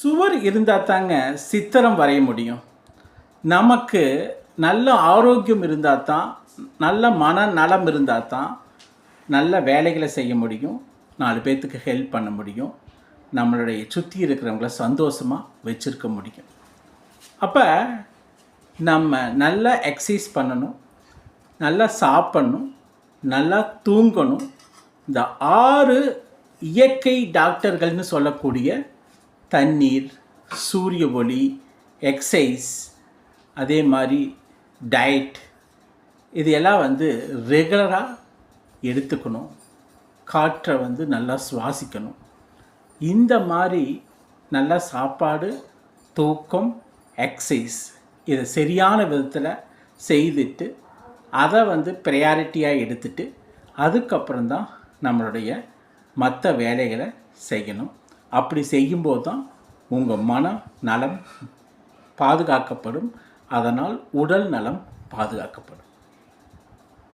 சுவர் இருந்தால் தாங்க சித்திரம் வரைய முடியும். நமக்கு நல்ல ஆரோக்கியம் இருந்தால் தான் நல்ல மன நலம் இருந்தால் தான் நல்ல வேலைகளை செய்ய முடியும். நாலு பேர்த்துக்கு ஹெல்ப் பண்ண முடியும். நம்மளுடைய சுற்றி இருக்கிறவங்கள சந்தோஷமாக வச்சுருக்க முடியும். அப்போ நம்ம நல்லா எக்ஸசைஸ் பண்ணணும். நல்லா சாப்பிடணும். நல்லா தூங்கணும். இந்த ஆறு இயற்கை டாக்டர்கள்னு சொல்லக்கூடிய தண்ணீர் சூரிய ஒளி எக்ஸசைஸ் அதே மாதிரி டயட் இது எல்லாம் வந்து ரெகுலராக எடுத்துக்கணும். காற்றை வந்து நல்லா சுவாசிக்கணும். இந்த மாதிரி நல்ல சாப்பாடு தூக்கம் எக்ஸசைஸ் இதை சரியான விதத்தில் செய்துட்டு அதை வந்து ப்ரையாரிட்டியாக எடுத்துட்டு அதுக்கப்புறம் தான் நம்மளுடைய மற்ற வேலைகளை செய்யணும். அப்படி செய்யும்போது தான் உங்கள் மன நலம் பாதுகாக்கப்படும். அதனால் உடல் நலம் பாதுகாக்கப்படும்.